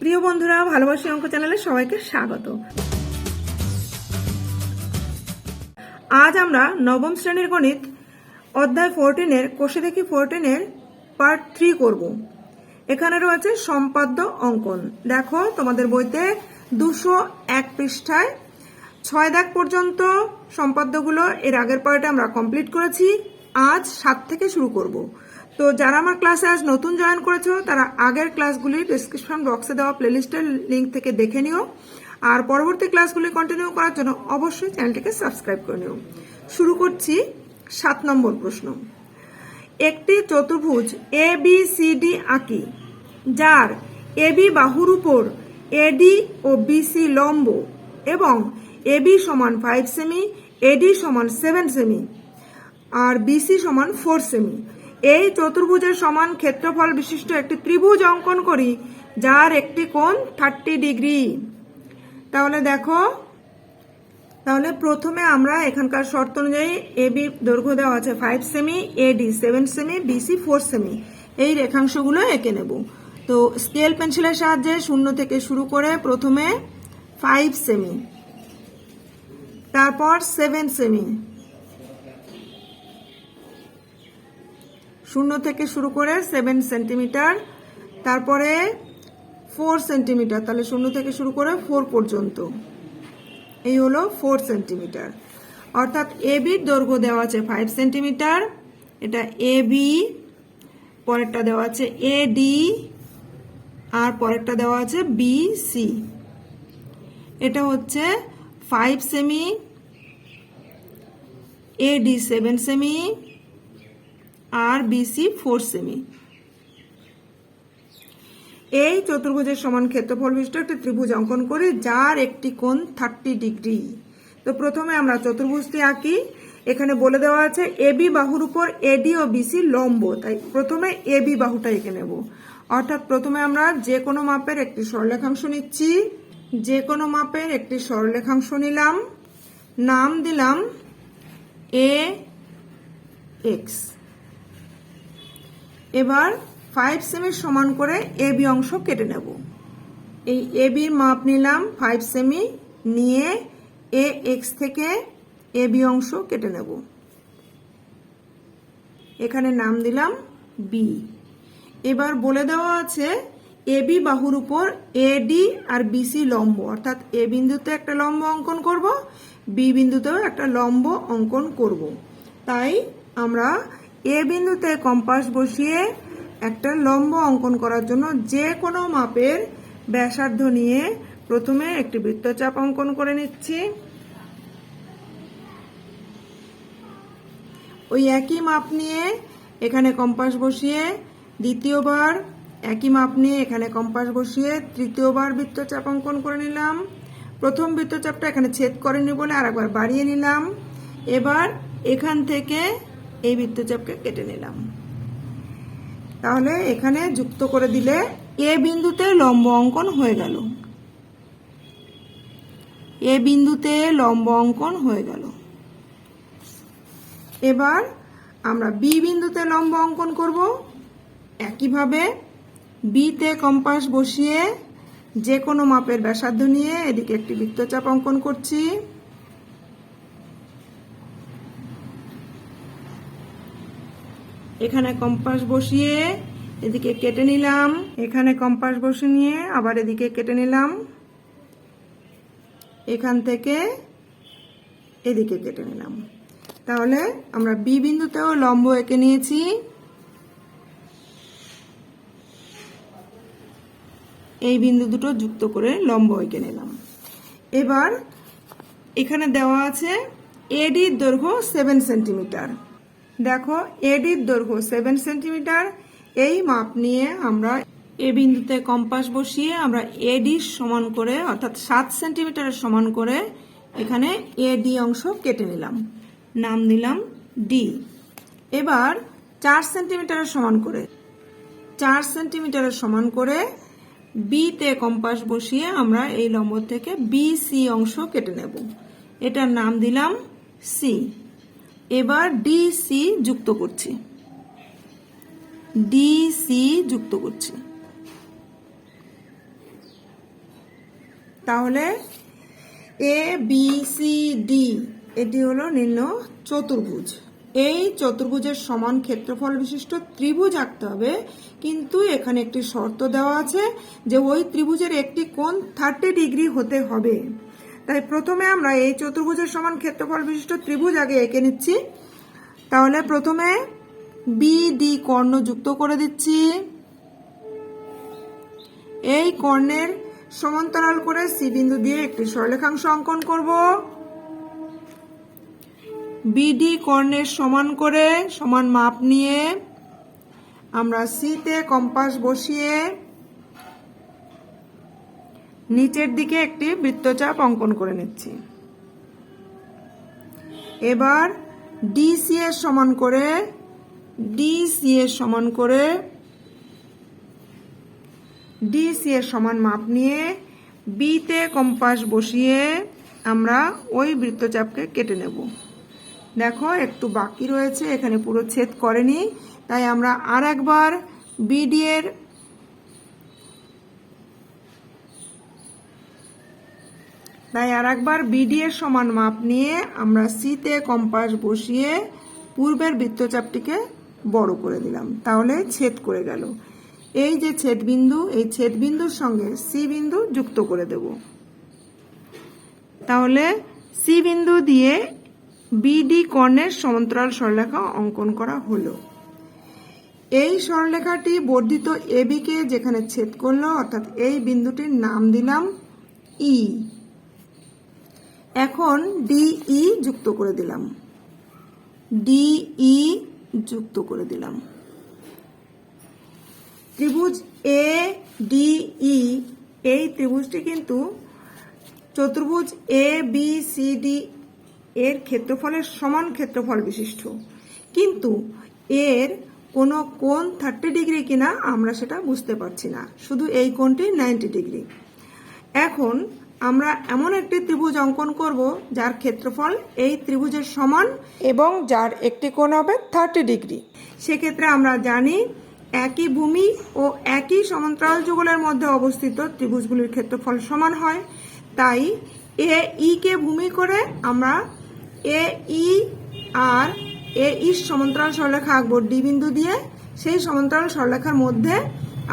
প্রিয় বন্ধুরা, ভালোবাসি অঙ্ক চ্যানেলে সবাইকে স্বাগত। আজ আমরা নবম শ্রেণির গণিত অধ্যায় ফোরটিনের কোষে দেখি ফোরটিনের পার্ট থ্রি করব। এখানে রয়েছে সম্পাদ্য অঙ্কন। দেখো, তোমাদের বইতে দুশো এক পৃষ্ঠায় ছয় দাগ পর্যন্ত সম্পাদ্যগুলো এর আগের পার্টে আমরা কমপ্লিট করেছি। আজ সাত থেকে শুরু করব। তো যারা আমার ক্লাসে আজ নতুন জয়েন করেছ, তারা আগের ক্লাসগুলি ডিসক্রিপশন বক্সে দেওয়া প্লেলিস্টের লিঙ্ক থেকে দেখে নিও। আর পরবর্তী ক্লাসগুলি কন্টিনিউ করার জন্য অবশ্যই চ্যানেলটিকে সাবস্ক্রাইব করে নিও। শুরু করছি সাত নম্বর প্রশ্ন। একটি চতুর্ভুজ এ বি সি ডি আঁকি, যার এবি বাহুর উপর এডি ও বিসি লম্ব এবং এবি সমান ফাইভ সেমি এডি সমান সেভেন সেমি আর বিসি সমান ফোর সেমি এই চতুর্ভুজের সমান ক্ষেত্রফল বিশিষ্ট একটি ত্রিভুজ অঙ্কন করি, যার একটি কোণ থার্টি ডিগ্রি তাহলে দেখো, তাহলে প্রথমে আমরা এখানকার শর্ত অনুযায়ী এবি দৈর্ঘ্য দেওয়া আছে five cm AD seven cm BC four cm এই রেখাংশগুলো এঁকে নেব। তো স্কেল পেন্সিলের সাহায্যে শূন্য থেকে শুরু করে প্রথমে ফাইভ সেমি তারপর সেভেন সেমি শূন্য থেকে শুরু করে সেভেন সেন্টিমিটার তারপরে ফোর সেন্টিমিটার তাহলে শূন্য থেকে শুরু করে ফোর পর্যন্ত। এই হলো ফোর সেন্টিমিটার অর্থাৎ এ বির দৈর্ঘ্য দেওয়া আছে ফাইভ সেন্টিমিটার এটা এ বি পরেরটা দেওয়া আছে এ ডি আর পরেরটা দেওয়া আছে বি সি এটা হচ্ছে five cm A D seven cm R BC four semi এই চতুর্ভুজের সমান ক্ষেত্রফল বিশিষ্ট একটি ত্রিভুজ অঙ্কন করি, যার একটি কোণ থার্টি ডিগ্রি তো প্রথমে আমরা চতুর্ভুজটি আঁকি। এখানে বলে দেওয়া আছে এবি বাহুর উপর এডি ও বিসি লম্ব। তাই প্রথমে এবি বাহুটা এঁকে নেব। অর্থাৎ প্রথমে আমরা যে কোনো মাপের একটি সরলেখাংশ নিচ্ছি। যে কোনো মাপের একটি সরলেখাংশ নিলাম। নাম দিলাম এ এক্স এবার ফাইভ সেমির সমান করে এ বি অংশ কেটে নেব। এই এ বির মাপ নিলাম ফাইভ সেমি নিয়ে এ এক্স থেকে এ বি অংশ কেটে নেব। এখানে নাম দিলাম বি এবার বলে দেওয়া আছে এ বি বাহুর উপর এডি আর বিসি লম্ব। অর্থাৎ এ বিন্দুতে একটা লম্ব অঙ্কন করব বি বিন্দুতেও একটা লম্ব অঙ্কন করব। তাই আমরা এ বিন্দুতে কম্পাস বসিয়ে একটা লম্ব অঙ্কন করার জন্য যে কোনো মাপের ব্যাসার্ধ নিয়ে প্রথমে একটি বৃত্তচাপ অঙ্কন করে নিচ্ছি। ওই একই মাপ নিয়ে এখানে কম্পাস বসিয়ে দ্বিতীয়বার একই মাপ নিয়ে এখানে কম্পাস বসিয়ে তৃতীয়বার বৃত্তচাপ অঙ্কন করে নিলাম। প্রথম বৃত্তচাপটা এখানে ছেদ করেনি বলে আরেকবার বাড়িয়ে নিলাম। এবার এখান থেকে এই বৃত্তচাপকে কেটে নিলাম। তাহলে এখানে যুক্ত করে দিলে এ বিন্দুতে লম্ব অঙ্কন হয়ে গেল। এ বিন্দুতে লম্ব অঙ্কন হয়ে গেল। এবার আমরা বি বিন্দুতে লম্ব অঙ্কন করব। একইভাবে বিতে কম্পাস বসিয়ে যে কোনো মাপের ব্যাসার্ধ নিয়ে এদিকে একটি বৃত্তচাপ অঙ্কন করছি। এখানে কম্পাস বসিয়ে এদিকে কেটে নিলাম। এখানে কম্পাস বসিয়ে নিয়ে আবার এদিকে কেটে নিলাম। এখান থেকে এদিকে কেটে নিলাম। তাহলে আমরা বি বিন্দুতেও লম্ব এঁকে নিয়েছি। এই বিন্দু দুটো যুক্ত করে লম্ব এঁকে নিলাম। এবার এখানে দেওয়া আছে এডির দৈর্ঘ্য সেভেন সেন্টিমিটার দেখো এডির দৈর্ঘ্য সেভেন সেন্টিমিটার এই মাপ নিয়ে আমরা এ বিন্দুতে কম্পাস বসিয়ে আমরা এডির সমান করে, অর্থাৎ সাত সেন্টিমিটারের সমান করে এখানে এডি অংশ কেটে নিলাম। নাম দিলাম ডি এবার চার সেন্টিমিটারের সমান করে, চার সেন্টিমিটারের সমান করে বিতে কম্পাস বসিয়ে আমরা এই লম্ব থেকে বি সি অংশ কেটে নেব। এটার নাম দিলাম সি এবার ডি সি যুক্ত করছি। ডি সি যুক্ত করছি। তাহলে এ বি সি ডি এটি হলো নিম্ন চতুর্ভুজ। এই চতুর্ভুজের সমান ক্ষেত্রফল বিশিষ্ট ত্রিভুজ আঁকতে হবে, কিন্তু এখানে একটি শর্ত দেওয়া আছে যে ওই ত্রিভুজের একটি কোণ থার্টি ডিগ্রি হতে হবে। তাই প্রথমে আমরা এই চতুর্ভুজের সমান ক্ষেত্রফল বিশিষ্ট ত্রিভুজ আগে এঁকে নিচ্ছি। তাহলে প্রথমে বি ডি কর্ণ যুক্ত করে দিচ্ছি। এই কর্ণের সমান্তরাল করে সি বিন্দু দিয়ে একটি সরলেখাংশ অঙ্কন করব। বিডি কর্ণের সমান করে সমান মাপ নিয়ে আমরা সিতে কম্পাস বসিয়ে নিচের দিকে একটি বৃত্তচাপ অঙ্কন করে নিচ্ছি। এবার ডিসি এর সমান করে ডিসি এর সমান করে ডিসি এর সমান মাপ নিয়ে বিতে কম্পাস বসিয়ে আমরা ওই বৃত্তচাপকে কেটে নেব। দেখো, একটু বাকি রয়েছে, এখানে পুরো ছেদ করেনি, তাই আমরা আর একবার বিডি এর তাই আর একবার বিডি এর সমান মাপ নিয়ে আমরা সিতে কম্পাস বসিয়ে পূর্বের বৃত্তচাপটিকে বড় করে দিলাম। তাহলে ছেদ করে গেল। এই যে ছেদ বিন্দু, এই ছেদ বিন্দুর সঙ্গে সি বিন্দু যুক্ত করে দেব। তাহলে সি বিন্দু দিয়ে বিডি কর্ণের সমান্তরাল সরলরেখা অঙ্কন করা হলো। এই সরলরেখাটি বর্ধিত এবিকে যেখানে ছেদ করল, অর্থাৎ এই বিন্দুটির নাম দিলাম ই এখন ডিই যুক্ত করে দিলাম। ডিই যুক্ত করে দিলাম। ত্রিভুজ এ ডিই এই ত্রিভুজটি কিন্তু চতুর্ভুজ এ বি সি ডি এর ক্ষেত্রফলের সমান ক্ষেত্রফল বিশিষ্ট। কিন্তু এর কোনো কোণ থার্টি ডিগ্রি কিনা আমরা সেটা বুঝতে পারছি না। শুধু এই কোণটি নাইনটি ডিগ্রি এখন আমরা এমন একটি ত্রিভুজ অঙ্কন করব যার ক্ষেত্রফল এই ত্রিভুজের সমান এবং যার একটি কোণ হবে থার্টি ডিগ্রি সেক্ষেত্রে আমরা জানি একই ভূমি ও একই সমান্তরাল যুগলের মধ্যে অবস্থিত ত্রিভুজগুলির ক্ষেত্রফল সমান হয়। তাই এ ই কে ভূমি করে আমরা এ ই আর এ ইর সমান্তরাল সরলেখা আঁকবো ডি বিন্দু দিয়ে। সেই সমান্তরাল সরলেখার মধ্যে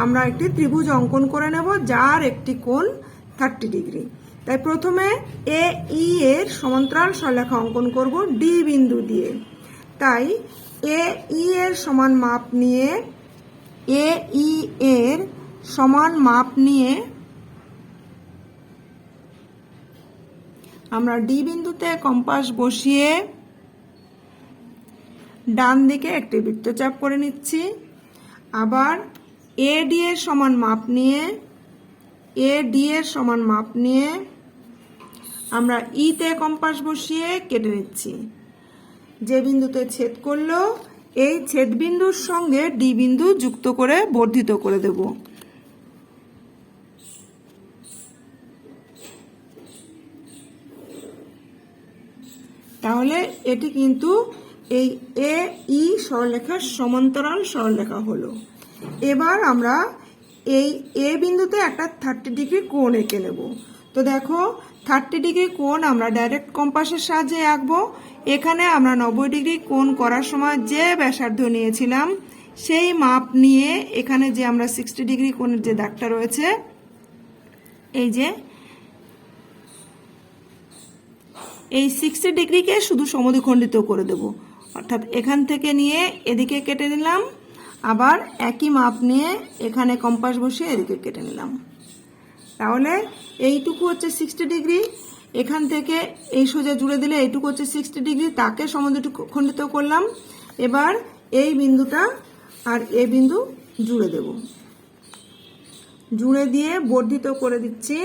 আমরা একটি ত্রিভুজ অঙ্কন করে নেব যার একটি কোণ থার্টি ডিগ্রি। তাই প্রথমে এ, ই এর সমান্তরাল সরলেখা অঙ্কন করব ডি বিন্দু দিয়ে। তাই এ, ই এর সমান মাপ নিয়ে, এ, ই এর সমান মাপ নিয়ে আমরা ডি বিন্দুতে কম্পাস বসিয়ে ডান দিকে একটি বৃত্তচাপ করে নিচ্ছি। আবার এ, ডি এর সমান মাপ নিয়ে এ ডি এর সমান মাপ নিয়ে আমরা ইতে কম্পাস বসিয়ে কেটে নিচ্ছি। যে বিন্দুতে ছেদ করল, এই ছেদ বিন্দুর সঙ্গে ডি বিন্দু যুক্ত করে বর্ধিত করে দেব। তাহলে এটি কিন্তু এই এ ই সরলরেখার সমান্তরাল সরলরেখা হলো। এবার আমরা এই এ বিন্দুতে একটা থার্টি ডিগ্রি কোণ এঁকে নেব। তো দেখো থার্টি ডিগ্রি কোণ আমরা ডাইরেক্ট কম্পাসের সাহায্যে আঁকবো। এখানে আমরা নব্বই ডিগ্রি কোণ করার সময় যে ব্যাসার্ধ নিয়েছিলাম, সেই মাপ নিয়ে এখানে যে আমরা সিক্সটি ডিগ্রি কোণের যে দাগটা রয়েছে, এই যে, এই সিক্সটি ডিগ্রিকে শুধু সমদ্বিখণ্ডিত করে দেব। অর্থাৎ এখান থেকে নিয়ে এদিকে কেটে নিলাম। আবার একই মাপ নিয়ে এখানে কম্পাস বসিয়ে এদিকে কেটে নিলাম। তাহলে এইটুকু হচ্ছে সিক্সটি ডিগ্রি এখান থেকে এই সোজা জুড়ে দিলে এইটুকু হচ্ছে সিক্সটি ডিগ্রি তাকে সমদ্বিখণ্ডিত করলাম। এবার এই বিন্দুটা আর এ বিন্দু জুড়ে দেব। জুড়ে দিয়ে বর্ধিত করে দিচ্ছি।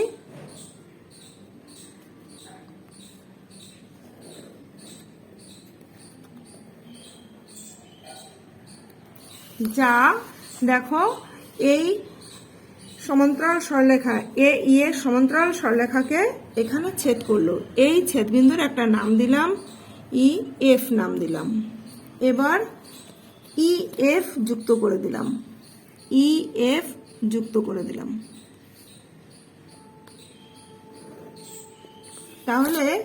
যা, দেখো, এই সমান্তরাল সরলেখা এ, ই এর সমান্তরাল সরলেখাকে এখানে ছেদ করল। এই ছেদবিন্দুর একটা নাম দিলাম, ই এফ নাম দিলাম। এবার ই এফ যুক্ত করে দিলাম। ই এফ যুক্ত করে দিলাম। তাহলে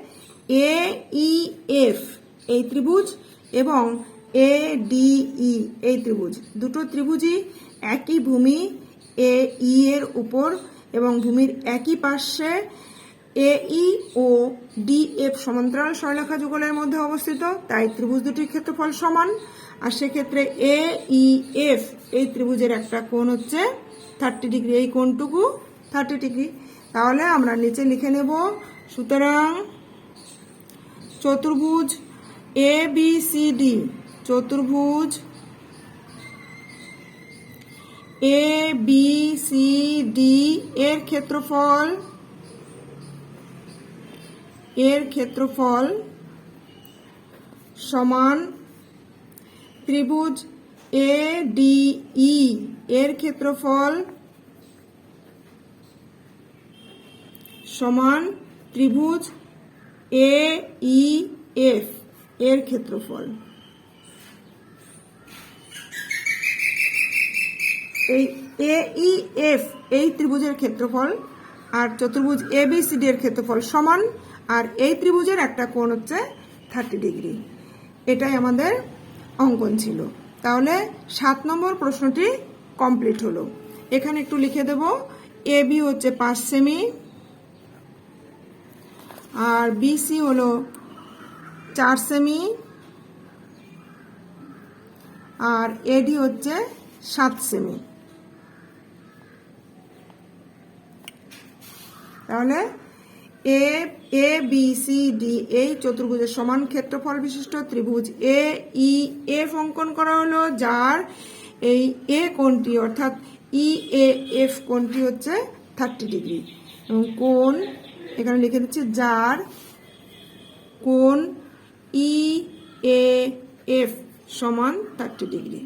এ, ই, এফ, এই ত্রিভুজ এবং এ ডি ই এই ত্রিভুজ। দুটো ত্রিভুজই একই ভূমি এ ই এর উপর এবং ভূমির একই পার্শ্বে A E O D F সমান্তরাল সরলরেখা যুগলের মধ্যে অবস্থিত, তাই ত্রিভুজ দুটির ক্ষেত্রফল সমান। আর সেক্ষেত্রে এ ই এফ এই ত্রিভুজের একটা কোণ হচ্ছে থার্টি ডিগ্রি এই কোণটুকু থার্টি ডিগ্রি তাহলে আমরা নিচে লিখে নেব, সুতরাং চতুর্ভুজ এ বি সি ডি চতুর্ভুজ এ বি সি ডি এর ক্ষেত্রফল এর ক্ষেত্রফল সমান ত্রিভুজ এ ডি ই এর ক্ষেত্রফল সমান ত্রিভুজ এ ই এফ এর ক্ষেত্রফল। এই এ ই এফ এই ত্রিভুজের ক্ষেত্রফল আর চতুর্ভুজ এ বি সি ডি এর ক্ষেত্রফল সমান আর এই ত্রিভুজের একটা কোণ হচ্ছে থার্টি ডিগ্রি এটাই আমাদের অঙ্কন ছিল। তাহলে সাত নম্বর প্রশ্নটি কমপ্লিট হলো। এখানে একটু লিখে দেব। এ বি হচ্ছে পাঁচ সেমি আর বিসি হলো চার সেমি আর এডি হচ্ছে সাত সেমি তাহলে A A B C D এই চতুর্ভুজের সমান ক্ষেত্রফল বিশিষ্ট ত্রিভুজ এ ই এফ অঙ্কন করা হলো, যার এই এ কোণটি, অর্থাৎ ই এ এফ কোণটি হচ্ছে থার্টি ডিগ্রি এবং কোণ এখানে লিখে দিচ্ছে যার কোণ ই এ এফ সমান থার্টি ডিগ্রি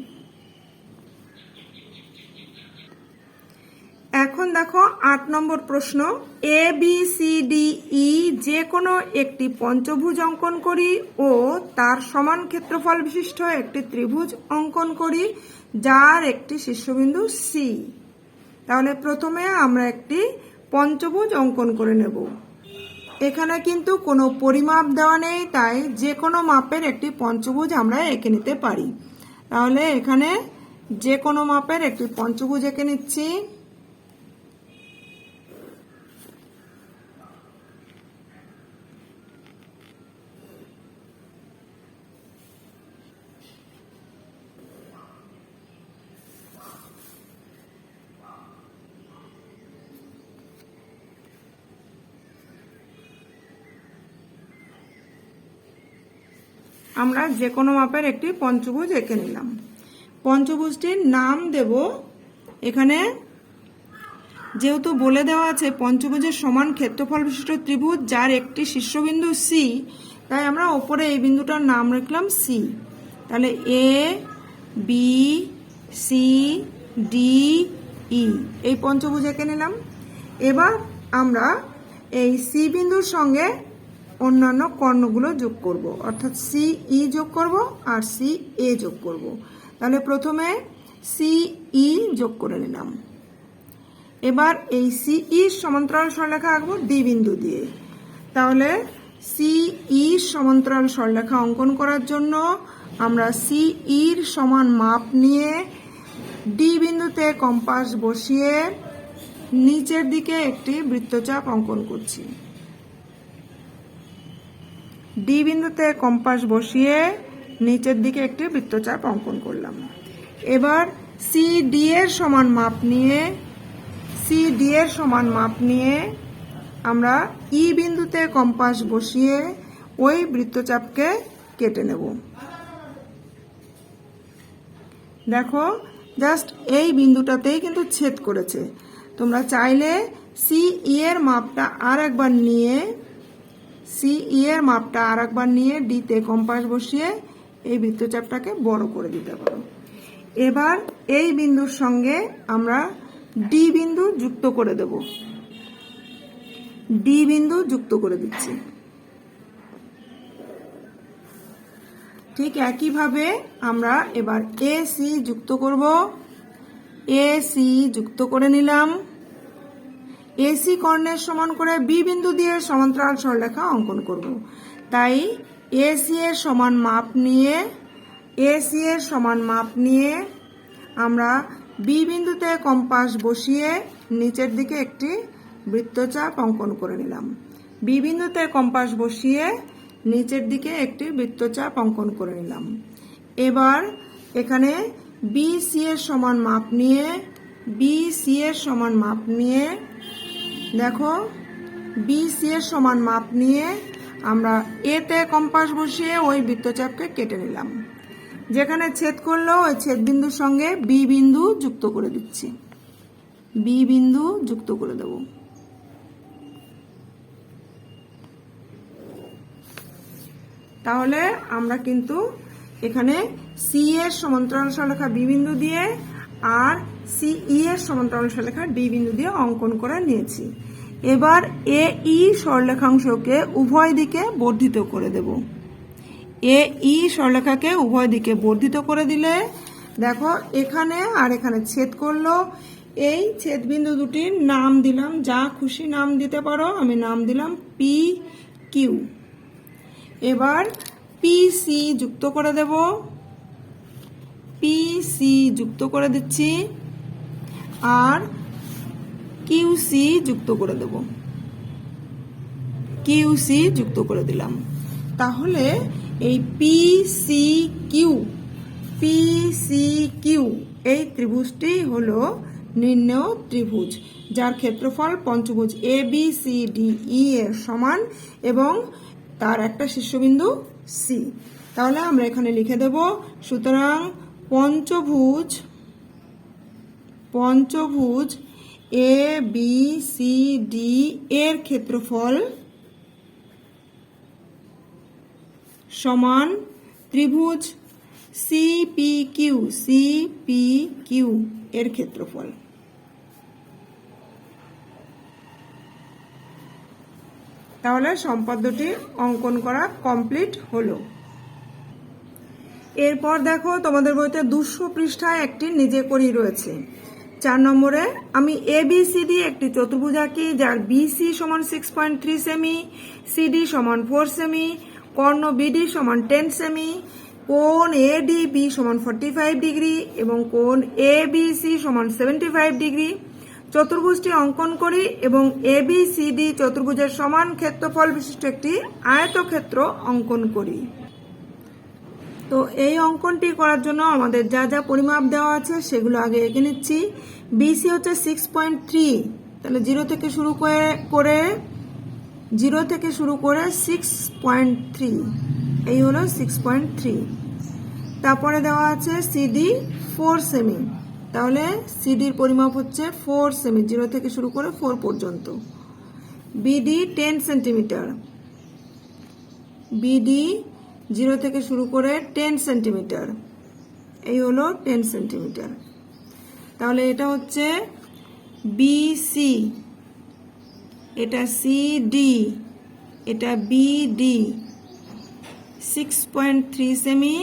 এখন দেখো আট নম্বর প্রশ্ন A B C D E যে কোনো একটি পঞ্চভুজ অঙ্কন করি ও তার সমান ক্ষেত্রফল বিশিষ্ট একটি ত্রিভুজ অঙ্কন করি, যার একটি শীর্ষবিন্দু সি তাহলে প্রথমে আমরা একটি পঞ্চভুজ অঙ্কন করে নেব। এখানে কিন্তু কোনো পরিমাপ দেওয়া নেই, তাই যে কোনো মাপের একটি পঞ্চভুজ আমরা এঁকে নিতে পারি। তাহলে এখানে যে কোনো মাপের একটি পঞ্চভুজ এঁকে নিচ্ছি। আমরা যে কোনো মাপের একটি পঞ্চভুজ এঁকে নিলাম। পঞ্চভুজটির নাম দেব এখানে, যেহেতু বলে দেওয়া আছে পঞ্চভুজের সমান ক্ষেত্রফল বিশিষ্ট ত্রিভুজ, যার একটি শীর্ষবিন্দু সি তাই আমরা ওপরে এই বিন্দুটার নাম রাখলাম সি তাহলে A B C D E এই পঞ্চভুজ এঁকে নিলাম। এবার আমরা এই সি বিন্দুর সঙ্গে অন্যান্য কর্ণগুলো যোগ করব। অর্থাৎ সি ই যোগ করব আর সি এ যোগ করব। তাহলে প্রথমে সি ই যোগ করে নিলাম। এবার এই সি ই সমান্তরাল সরলেখা আঁকবো ডি বিন্দু দিয়ে। তাহলে সি ই সমান্তরাল সরলেখা অঙ্কন করার জন্য আমরা সি ইর সমান মাপ নিয়ে ডি বিন্দুতে কম্পাস বসিয়ে নিচের দিকে একটি বৃত্তচাপ অঙ্কন করছি। ডি বিন্দুতে কম্পাস বসিয়ে নিচের দিকে একটি বৃত্তচাপ অঙ্কন করলাম। এবার সি ডি এর সমান মাপ নিয়ে সি ডি এর সমান মাপ নিয়ে আমরা ই বিন্দুতে কম্পাস বসিয়ে ওই বৃত্তচাপকে কেটে নেব। দেখো, জাস্ট এই বিন্দুটাতেই কিন্তু ছেদ করেছে। তোমরা চাইলে সি ই এর মাপটা আর একবার নিয়ে সি ই এর মাপটা আর একবার নিয়ে ডিতে কম্পাস বসিয়ে এই বৃত্তচাপটাকে বড় করে দিতে পারো। এবার এই বিন্দুর সঙ্গে আমরা ডি বিন্দু যুক্ত করে দেব। ডি বিন্দু যুক্ত করে দিচ্ছি। ঠিক একইভাবে আমরা এবার এ সি যুক্ত করব। এ সি যুক্ত করে নিলাম। এসি কর্ণের সমান করে বি বিন্দু দিয়ে সমান্তরাল সরলরেখা অঙ্কন করব। তাই এসি এর সমান মাপ নিয়ে, এসি এর সমান মাপ নিয়ে আমরা বি বিন্দুতে কম্পাস বসিয়ে নিচের দিকে একটি বৃত্তচাপ অঙ্কন করে নিলাম। বি বিন্দুতে কম্পাস বসিয়ে নিচের দিকে একটি বৃত্তচাপ অঙ্কন করে নিলাম। এবার এখানে বি সি এর সমান মাপ নিয়ে, বি সি এর সমান মাপ নিয়ে দেখো বি সি এর সমান মাপ নিয়ে আমরা এতে কম্পাস বসিয়ে ওই বৃত্তচাপকে কেটে নিলাম। যেখানে ছেদ করল, ওই ছেদ বিন্দুর সঙ্গে বি বিন্দু যুক্ত করে দিচ্ছি। বি বিন্দু যুক্ত করে দেব। তাহলে আমরা কিন্তু এখানে সি এর সমান্তরাল সরলেখা বি বিন্দু দিয়ে আর সি ই এর সমান্তরাল সরলেখা ডি বিন্দু দিয়ে অঙ্কন করে নিয়েছি। এবার এ ই সরলেখাংশকে উভয় দিকে বর্ধিত করে দেব। এ ই সরলেখাকে উভয় দিকে বর্ধিত করে দিলে, দেখো, এখানে আর এখানে ছেদ করল। এই ছেদ বিন্দু দুটির নাম দিলাম, যা খুশি নাম দিতে পারো, আমি নাম দিলাম পি কিউ এবার পি সি যুক্ত করে দেব। পি সি যুক্ত করে দিচ্ছি। আর কিউ সি যুক্ত করে দেব। কিউ সি যুক্ত করে দিলাম। তাহলে এই P C Q, P C Q, এই ত্রিভুজটি হলো নির্ণেয় ত্রিভুজ, যার ক্ষেত্রফল পঞ্চভুজ A B C D E এর সমান এবং তার একটা শীর্ষবিন্দু সি তাহলে আমরা এখানে লিখে দেব, সুতরাং পঞ্চভুজ পঞ্চভুজ এ বি সি ডি এর ক্ষেত্রফল সমান ত্রিভুজ C P Q C P Q এর ক্ষেত্রফল। তাহলে সম্পাদ্যটি অঙ্কন করা কমপ্লিট হলো। এরপর দেখো তোমাদের বইতে দুশো পৃষ্ঠায় একটি নিজে করি রয়েছে। চার নম্বরে, আমি এ বি সিডি একটি চতুর্ভুজ আঁকি যার বিসি সমান six point three cm CD সমান ফোর সেমি কর্ণ বিডি সমান টেন সেমি কোন এ ডি বি সমান ফর্টি ফাইভ ডিগ্রি এবং কোন এ বি সি সমান সেভেন্টি ফাইভ ডিগ্রি চতুর্ভুজটি অঙ্কন করি এবং এ বি সি ডি চতুর্ভুজের সমান ক্ষেত্রফল বিশিষ্ট একটি আয়তক্ষেত্র অঙ্কন করি। তো এই অঙ্কনটি করার জন্য আমাদের যা যা পরিমাপ দেওয়া আছে সেগুলো আগে এঁকে নিচ্ছি। বিসি হচ্ছে সিক্স পয়েন্ট থ্রি তাহলে জিরো থেকে শুরু করে করে জিরো থেকে শুরু করে সিক্স পয়েন্ট থ্রি এই হলো সিক্স পয়েন্ট থ্রি তারপরে দেওয়া আছে সিডি ফোর সেমি তাহলে সিডির পরিমাপ হচ্ছে ফোর সেমি জিরো থেকে শুরু করে ফোর পর্যন্ত। BD ten centimetre BD zero থেকে শুরু করে টেন সেন্টিমিটার। এই হলো টেন সেন্টিমিটার। তাহলে এটা হচ্ছে বিসি এটা সিডি এটা BD six point three cm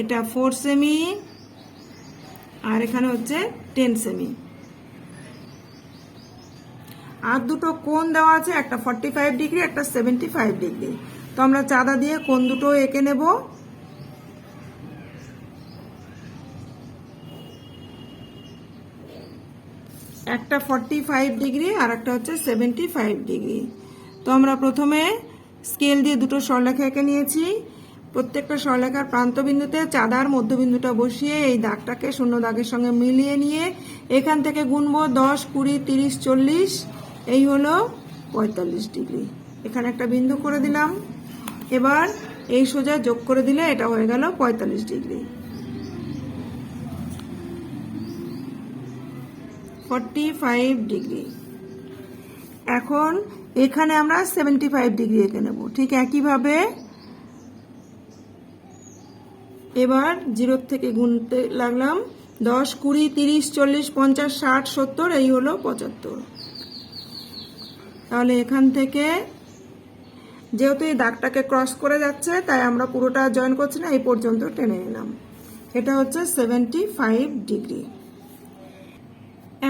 এটা ফোর সেমি আর এখানে হচ্ছে টেন সেমি আর দুটো কোণ দেওয়া আছে, একটা ফর্টি ফাইভ ডিগ্রি একটা সেভেন্টি ফাইভ ডিগ্রি তো আমরা চাঁদা দিয়ে কোন দুটো এঁকে নেব? একটা ফর্টি ফাইভ ডিগ্রি আর একটা হচ্ছে সেভেন্টি ফাইভ ডিগ্রি। তো আমরা প্রথমে স্কেল দিয়ে দুটো স্বরলেখা এঁকে নিয়েছি। প্রত্যেকটা স্বরলেখার প্রান্তবিন্দুতে চাঁদার মধ্যবিন্দুটা বসিয়ে এই দাগটাকে শূন্য দাগের সঙ্গে মিলিয়ে নিয়ে এখান থেকে গুনবো দশ, কুড়ি, তিরিশ, চল্লিশ। এই হলো পঁয়তাল্লিশ ডিগ্রি। এখানে একটা বিন্দু করে দিলাম। এবার এই সোজা যোগ করে দিলে এটা হয়ে গেল পঁয়তাল্লিশ ডিগ্রি। Forty five degree. এখন এখানে আমরা সেভেন্টি ফাইভ ডিগ্রি এঁকে নেব। ঠিক একইভাবে এবার জিরোর থেকে গুনতে লাগলাম দশ, কুড়ি, তিরিশ, চল্লিশ, পঞ্চাশ, ষাট, সত্তর, এই হলো পঁচাত্তর। তাহলে এখান থেকে যেহেতু এই দাগটাকে ক্রস করে যাচ্ছে, তাই আমরা পুরোটা জয়েন করছি না, এই পর্যন্ত টেনে নিলাম এটা হচ্ছে সেভেন্টি ফাইভ ডিগ্রি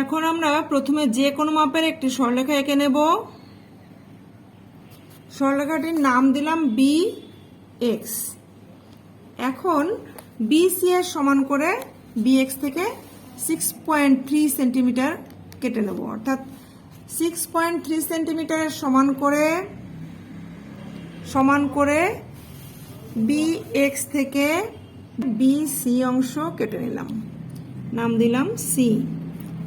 এখন আমরা প্রথমে যে কোনো মাপের একটি সরলেখা এঁকে নেব। সরলেখাটির নাম দিলাম বি এক্স এখন বি সি এর সমান করে বি এক্স থেকে সিক্স পয়েন্ট থ্রি সেন্টিমিটার কেটে নেব। অর্থাৎ সিক্স পয়েন্ট থ্রি সেন্টিমিটারের সমান করে সমান করে বি এক্স থেকে বি সি অংশ কেটে নিলাম। নাম দিলাম সি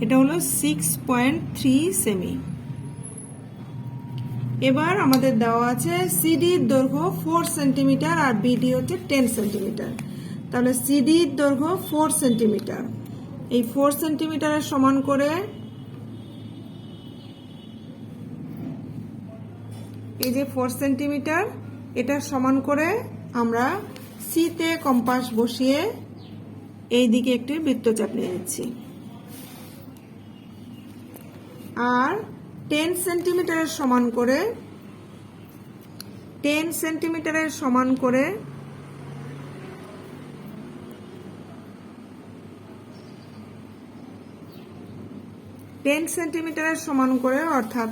এটা হলো সিক্স পয়েন্ট থ্রি সেমি এবার আমাদের দেওয়া আছে সিডির দৈর্ঘ্য ফোর সেন্টিমিটার আর বিডি হচ্ছে টেন সেন্টিমিটার তাহলে সিডির দৈর্ঘ্য ফোর সেন্টিমিটার এই ফোর সেন্টিমিটারের সমান করে এই যে ফোর সেন্টিমিটার এটার সমান করে আমরা সিতে কম্পাস বসিয়ে এই দিকে একটি বৃত্তচাপ নিয়ে নিচ্ছি। আর টেন সেন্টিমিটারের সমান করে টেন সেন্টিমিটারের সমান করে টেন সেন্টিমিটারের সমান করে অর্থাৎ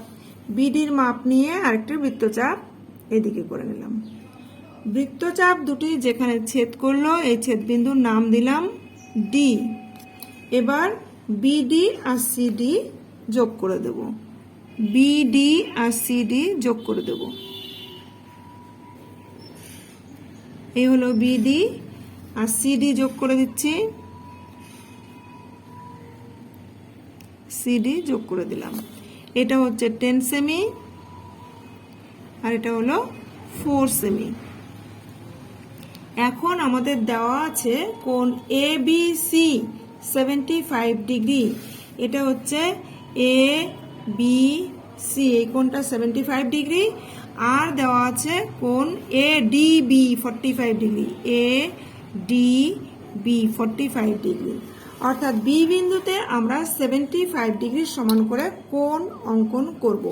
বিডির মাপ নিয়ে আরেকটি বৃত্তচাপ এদিকে করে নিলাম। বৃত্তচাপ দুটি যেখানে ছেদ করল, এই ছেদবিন্দুর নাম দিলাম ডি এবার বিডি আর সিডি যোগ করে দেব। বিডি আর সিডি যোগ করে দেব। এই হলো বিডি আর সিডি যোগ করে দিচ্ছি। সিডি যোগ করে দিলাম। এটা হচ্ছে টেন সেমি আর এটা হলো ফোর সেমি এখন আমাদের দেওয়া আছে কোন A B C seventy five degree এটা হচ্ছে এ বি সি এই কোনটা সেভেন্টি ফাইভ ডিগ্রি আর দেওয়া আছে কোন A D B forty five degree A D B forty five degree অর্থাৎ বি বিন্দুতে আমরা সেভেন্টি ফাইভ ডিগ্রির সমান করে কোন অঙ্কন করব।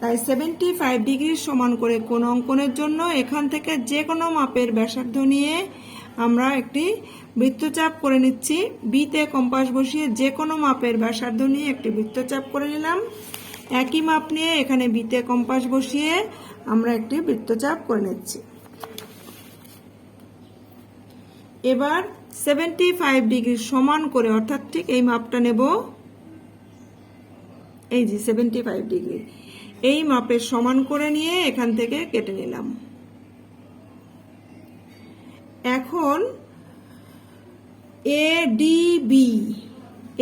তাই সেভেন্টি ফাইভ ডিগ্রির সমান করে কোন অঙ্কনের জন্য এখান থেকে যে কোনো মাপের ব্যাসার্ধ নিয়ে আমরা একটি বৃত্তচাপ করে নিচ্ছি। বিতে কম্পাস বসিয়ে যে কোনো মাপের ব্যাসার্ধ নিয়ে একটি বৃত্তচাপ করে নিলাম। একই মাপ নিয়ে এখানে বিতে কম্পাস বসিয়ে আমরা একটি বৃত্তচাপ করে নিচ্ছি। এবার সেভেন্টি ফাইভ ডিগ্রি সমান করে, অর্থাৎ ঠিক এই মাপটা নেব। এই যে সেভেন্টি ফাইভ ডিগ্রি। এই মাপের সমান করে নিয়ে এখান থেকে কেটে নিলাম। এখন A D B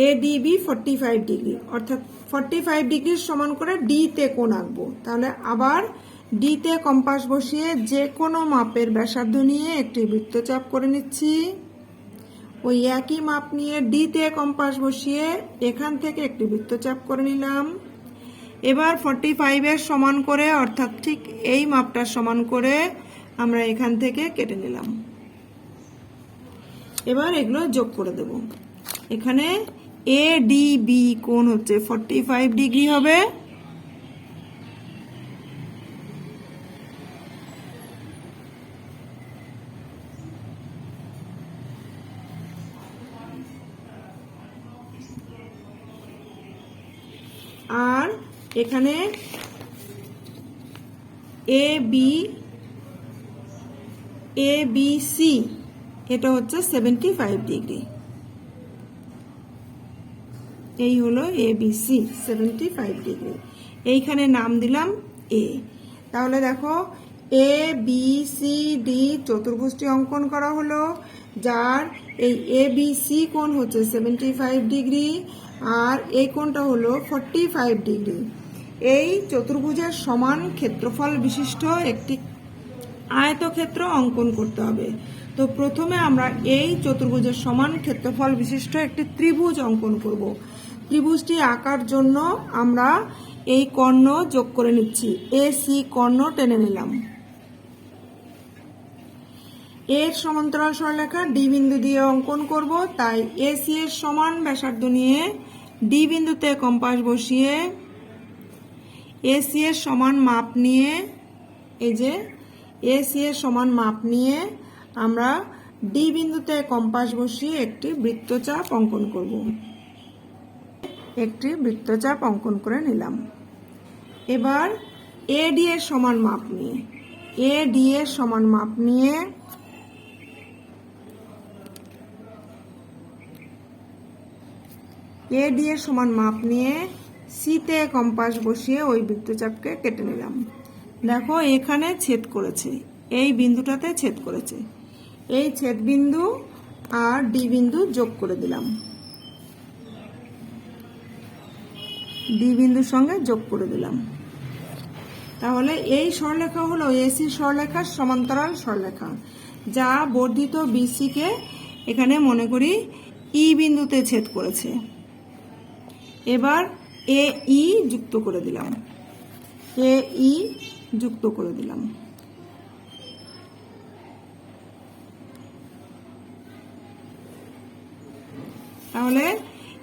A D B forty five degree, অর্থাৎ ফর্টি ফাইভ ডিগ্রির সমান করে ডিতে কোণ আঁকবো। তাহলে আবার ডিতে কম্পাস বসিয়ে যে কোনো মাপের ব্যাসার্ধ নিয়ে একটি বৃত্তচাপ করে নিচ্ছি। ওই একই মাপ নিয়ে ডিতে কম্পাস বসিয়ে এখান থেকে একটি বৃত্তচাপ করে নিলাম। এবার ফর্টি ফাইভের সমান করে, অর্থাৎ ঠিক এই মাপটার সমান করে আমরা এখান থেকে কেটে নিলাম। এবার এগুলো যোগ করে দেব। এখানে এ ডি বি কোণ হচ্ছে ফর্টি ফাইভ ডিগ্রি হবে। এখানে A B A B C এটা হচ্ছে সেভেন্টি ফাইভ ডিগ্রি এই হলো A B C seventy five degree এইখানে নাম দিলাম এ তাহলে দেখো এ বি সি ডি চতুর্ভুষ্টি অঙ্কন করা হলো, যার এই এ বি সি কোণ হচ্ছে সেভেন্টি ফাইভ ডিগ্রি আর এই কোণটা হলো ফর্টি ফাইভ ডিগ্রি এই চতুর্ভুজের সমান ক্ষেত্রফল বিশিষ্ট একটি আয়তক্ষেত্র অঙ্কন করতে হবে। তো প্রথমে আমরা এই চতুর্ভুজের সমান ক্ষেত্রফল বিশিষ্ট একটি ত্রিভুজ অঙ্কন করব। ত্রিভুজটি আঁকার জন্য আমরা এই কর্ণ যোগ করে নিচ্ছি। এ, সি কর্ণ টেনে নিলাম। এর সমান্তরাল সরলরেখা ডি বিন্দু দিয়ে অঙ্কন করব। তাই এ, সি এর সমান ব্যাসার্ধ নিয়ে ডি বিন্দুতে কম্পাস বসিয়ে এ সি এর সমান মাপ নিয়ে, এই যে এসি এর সমান মাপ নিয়ে আমরা ডি বিন্দুতে কম্পাস বসিয়ে একটি বৃত্তচাপ অঙ্কন করব। একটি বৃত্তচাপ অঙ্কন করে নিলাম। এবার এ ডি এর সমান মাপ নিয়ে এ ডি এর সমান মাপ নিয়ে এ ডি এর সমান মাপ নিয়ে সিতে কম্পাস বসিয়ে ওই বৃত্তচাপকে কেটে নিলাম। দেখো, এখানে ছেদ করেছে। এই বিন্দুটাতে ছেদ করেছে। এই ছেদ বিন্দু আর ডি বিন্দু যোগ করে দিলাম। ডি বিন্দুর সঙ্গে যোগ করে দিলাম। তাহলে এই সরলেখা হলো এসি সরলেখার সমান্তরাল সরলেখা যা বর্ধিত বিসিকে এখানে মনে করি ই বিন্দুতে ছেদ করেছে। এবার এ ই যুক্ত করে দিলাম। এ ই যুক্ত করে দিলাম। তাহলে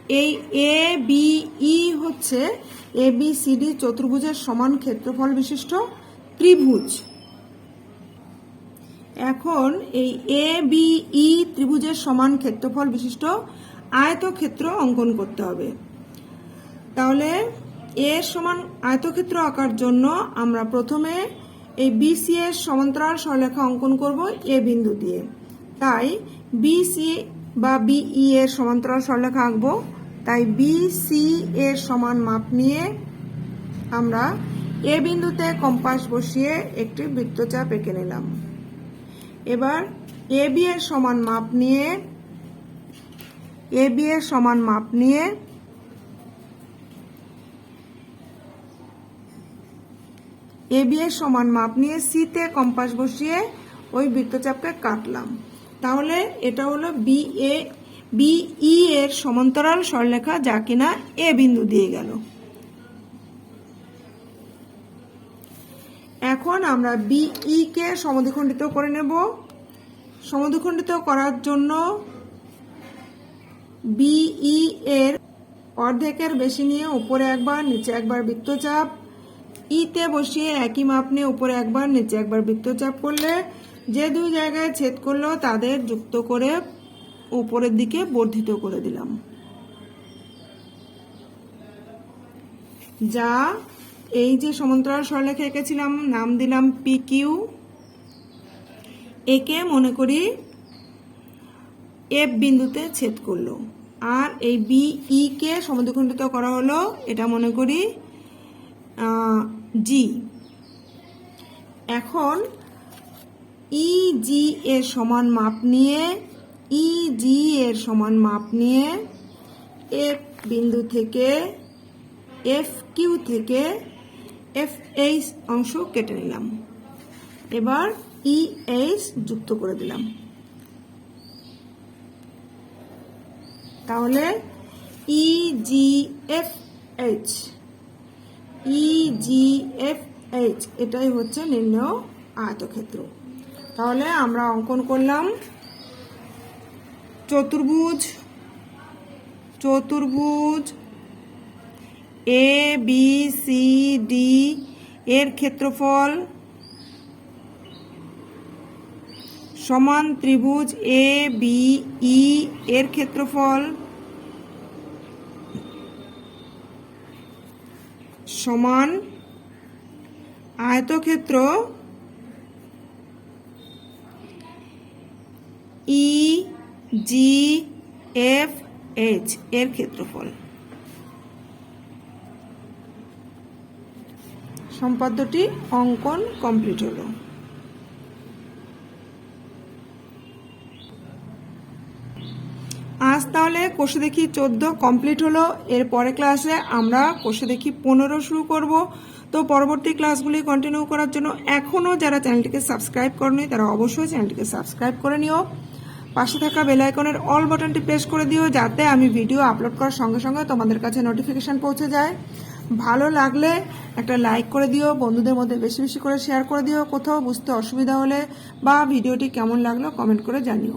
এই এ, বি, ই হচ্ছে এ, বি, সি, ডি চতুর্ভুজের সমান ক্ষেত্রফল বিশিষ্ট ত্রিভুজ। এখন এই এ, বি, ই ত্রিভুজের সমান ক্ষেত্রফল বিশিষ্ট আয়তক্ষেত্র অঙ্কন করতে হবে। তাহলে এর সমান আয়তক্ষেত্র আঁকার জন্য আমরা প্রথমে এই বিসি এর সমান্তরাল সরলেখা অঙ্কন করব এ বিন্দু দিয়ে। তাই বিসি বা বিই এর সমান্তরাল সরলেখা আঁকবো। তাই বিসি এর সমান মাপ নিয়ে আমরা এ বিন্দুতে কম্পাস বসিয়ে একটি বৃত্তচাপ এঁকে নিলাম। এবার এ বি এর সমান মাপ নিয়ে এ বি এর সমান মাপ নিয়ে এ বি সমান মাপ নিয়ে সিতে কম্পাস বসিয়ে ওই বৃত্তচাপকে কাটলাম। তাহলে এটা হলো বি এ বিই এর সমান্তরাল সরলেখা যা কিনা এ বিন্দু দিয়ে গেল। এখন আমরা বিই কে সমদ্বিখণ্ডিত করে নেব। সমদ্বিখণ্ডিত করার জন্য বিই এর অর্ধেকের বেশি নিয়ে উপরে একবার, নিচে একবার বৃত্তচাপ ইতে বসিয়ে একই মাপ নিয়ে উপরে একবার, নিচে একবার বৃত্তচাপ করলে যে দুই জায়গায় ছেদ করল তাদের যুক্ত করে উপরের দিকে বর্ধিত করে দিলাম। যা এই যে সমান্তরাল সরলেখা এঁকেছিলাম, নাম দিলাম পি কিউ একে মনে করি এফ বিন্দুতে ছেদ করল। আর এই বিই কে সমদ্বিখণ্ডিত করা হলো, এটা মনে করি জি। এখন ইজি এর সমান মাপ নিয়ে ইজি এর সমান মাপ নিয়ে, এফ বিন্দু থেকে, এফ কিউ থেকে, এফ এইচ অংশ কেটে নিলাম। এবার ই এইচ যুক্ত করে দিলাম। তাহলে ই জি এফ এইচ ইজিএফএইচ এটাই হচ্ছে নির্ণয় আয়তক্ষেত্র। তাহলে আমরা অঙ্কন করলাম চতুর্ভুজ চতুর্ভুজ এ বি সি ডি এর ক্ষেত্রফল সমান ত্রিভুজ এ বি ই এর ক্ষেত্রফল সমান আয়তক্ষেত্র ই জি এফ এইচ এর ক্ষেত্রফল। সম্পাদ্যটি অঙ্কন কমপ্লিট হলো আজ তাহলে কোষে দেখি চোদ্দ কমপ্লিট হলো এর পরে ক্লাসে আমরা কোষে দেখি পনেরো শুরু করব। তো পরবর্তী ক্লাসগুলি কন্টিনিউ করার জন্য এখনও যারা চ্যানেলটিকে সাবস্ক্রাইব করেনি, তারা অবশ্যই চ্যানেলটিকে সাবস্ক্রাইব করে নিও। পাশে থাকা বেল আইকনের অল বাটনটি প্রেস করে দিও, যাতে আমি ভিডিও আপলোড করার সঙ্গে সঙ্গে তোমাদের কাছে নোটিফিকেশান পৌঁছে যায়। ভালো লাগলে একটা লাইক করে দিও, বন্ধুদের মধ্যে বেশি বেশি করে শেয়ার করে দিও। কোথাও বুঝতে অসুবিধা হলে বা ভিডিওটি কেমন লাগল কমেন্ট করে জানিও।